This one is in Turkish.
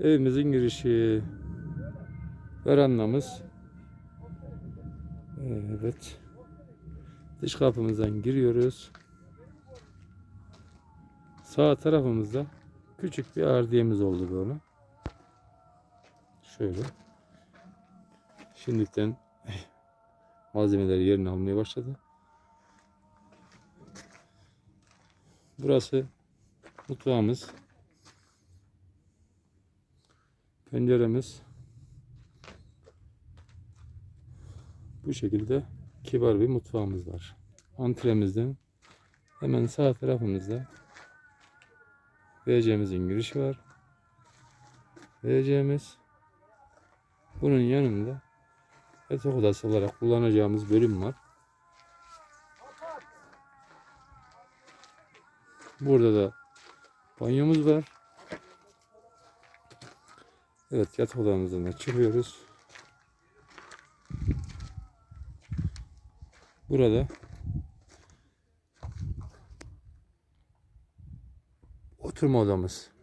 Evimizin girişi. Verandamız. Evet. Dış kapımızdan giriyoruz. Sağ tarafımızda küçük bir ardiyemiz oldu böyle. Şöyle. Şimdiden malzemeler yerini almaya başladı. Burası mutfağımız. Penceremiz. Bu şekilde kibar bir mutfağımız var. Antremizden hemen sağ tarafımızda WC'mizin girişi var. WC'miz bunun yanında yatak odası olarak kullanacağımız bölüm var. Burada da banyomuz var. Evet yatak odamızdan da çıkıyoruz. Burada oturma odamız.